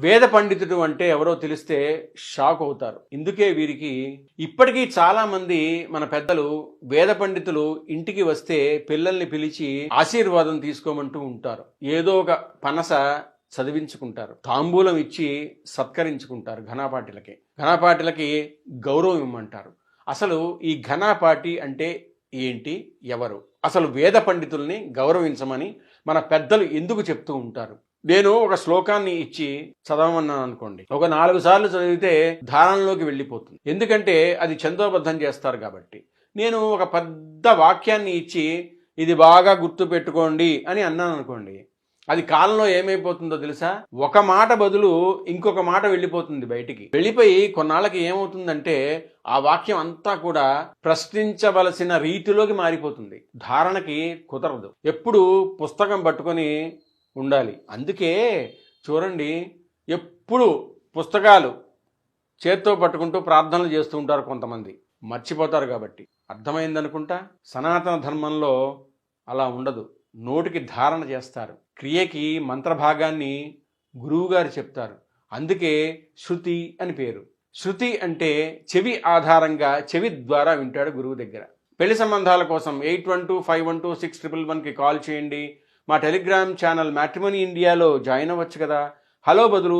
వేద పండితుడు అంటే ఎవరో తెలిస్తే షాక్ అవుతారు. ఇందుకే వీరికి ఇప్పటికీ చాలామంది మన పెద్దలు వేద పండితులు ఇంటికి వస్తే పిల్లల్ని పిలిచి ఆశీర్వాదం తీసుకోమంటూ ఉంటారు. ఏదో ఒక పనస చదివించుకుంటారు. తాంబూలం ఇచ్చి సత్కరించుకుంటారు ఘనాపాటిలకి. ఘనాపాటిలకి గౌరవం ఇమ్మంటారు. అసలు ఈ ఘనాపాటి అంటే ఏంటి? ఎవరు? అసలు వేద పండితుల్ని గౌరవించమని మన పెద్దలు ఎందుకు చెప్తూ ఉంటారు? నేను ఒక శ్లోకాన్ని ఇచ్చి చదవమన్నాను అనుకోండి. ఒక నాలుగు సార్లు చదివితే ధారణలోకి వెళ్ళిపోతుంది. ఎందుకంటే అది చందోబద్ధం చేస్తారు కాబట్టి. నేను ఒక పెద్ద వాక్యాన్ని ఇచ్చి ఇది బాగా గుర్తు పెట్టుకోండి అని అన్నాను అనుకోండి. అది కాలంలో ఏమైపోతుందో తెలుసా? ఒక మాట బదులు ఇంకొక మాట వెళ్ళిపోతుంది బయటికి. వెళ్ళిపోయి కొన్నాళ్ళకి ఏమవుతుందంటే ఆ వాక్యం అంతా కూడా ప్రశ్నించవలసిన రీతిలోకి మారిపోతుంది. ధారణకి కుదరదు. ఎప్పుడు పుస్తకం పట్టుకొని ఉండాలి. అందుకే చూడండి ఎప్పుడు పుస్తకాలు చేత్తో పట్టుకుంటూ ప్రార్థనలు చేస్తూ ఉంటారు కొంతమంది. మర్చిపోతారు కాబట్టి. అర్థమైందనుకుంటా? సనాతన ధర్మంలో అలా ఉండదు. నోటికి ధారణ చేస్తారు. క్రియకి మంత్రభాగాన్ని గురువుగారు చెప్తారు. అందుకే శృతి అని పేరు. శృతి అంటే చెవి ఆధారంగా చెవి ద్వారా వింటాడు గురువు దగ్గర. పెళ్ళి సంబంధాల కోసం eight one two five one two six triple వన్కి కాల్ చేయండి. మా టెలిగ్రామ్ ఛానల్ మ్యాట్రిమనీ ఇండియాలో జాయిన్ అవ్వచ్చు కదా. హలో బదులు